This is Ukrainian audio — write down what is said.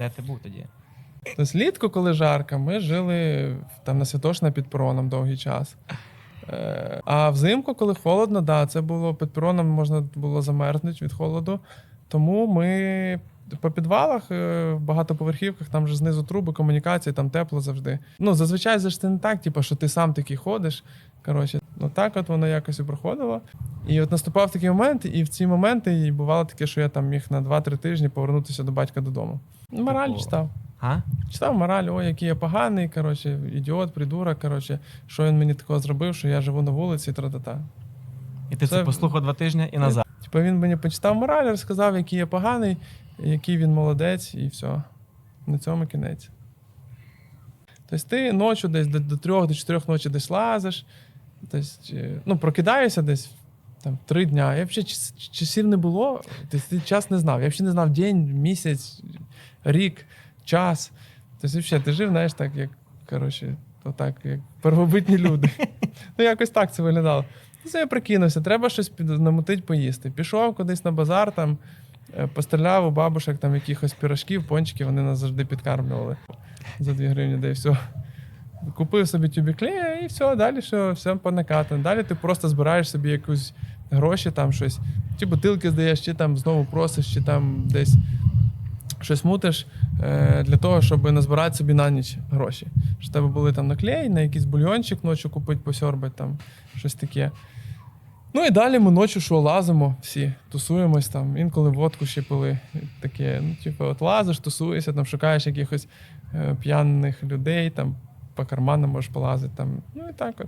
Де ти був тоді? Тобто літку, коли жарко, ми жили там на Святошна під Проном довгий час. Е, А взимку, коли холодно, да, це було під Проном можна було замерзнути від холоду. Тому ми по підвалах, е, в багатоповерхівках, там же знизу труби, комунікації, там тепло завжди. Ну, зазвичай завжди не так, типу, що ти сам такий ходиш. Коротше, ну так от воно якось і проходило. І от наступав такий момент, і в ці моменти і бувало таке, що я там міг на 2-3 тижні повернутися до батька додому. Мораль Типу, читав. А? Читав мораль, ой, який я поганий, коротше, ідіот, придурок, коротше, що він мені такого зробив, що я живу на вулиці, тра-та-та. І ти це, Це- послухав два тижні і назад. Типу він мені почитав мораль, розказав, який я поганий, який він молодець, і все. На цьому кінець. Тобто ти ночі десь до, до трьох, до чотирьох ночі десь лазиш, тобто, е, ну, прокидаєшся десь там три дня. Я взагалі часів не було, тобто, ти час не знав. Я взагалі не знав день, місяць, рік, час. Тобто, взагалі, ти жив, знаєш, так, як, коротше, отак, як первобитні люди. ну, якось так це виглядало. Ну, Це я прикинувся, треба щось під, намутить поїсти. Пішов кудись на базар, там, постріляв у бабушек там якихось пірожків, пончиків, вони нас завжди підкармлювали за 2 гривні, де і все. Купив собі тюбіклея і все, далі що, все по накатам. Далі ти просто збираєш собі якусь гроші, там щось, чи бутилки здаєш, чи там знову просиш, чи там десь щось мутиш е, для того, щоб назбирати собі на ніч гроші. Щоб в тебе були там наклеї, на якийсь бульйончик ночі купити, посьорбати, там щось таке. Ну і далі ми ночі що лазимо всі, тусуємось там, інколи водку ще пили. Таке, ну, типу, от лазиш, тусуєшся, там шукаєш якихось е, п'яних людей, там по карманам можеш полазити. Там, ну і так от.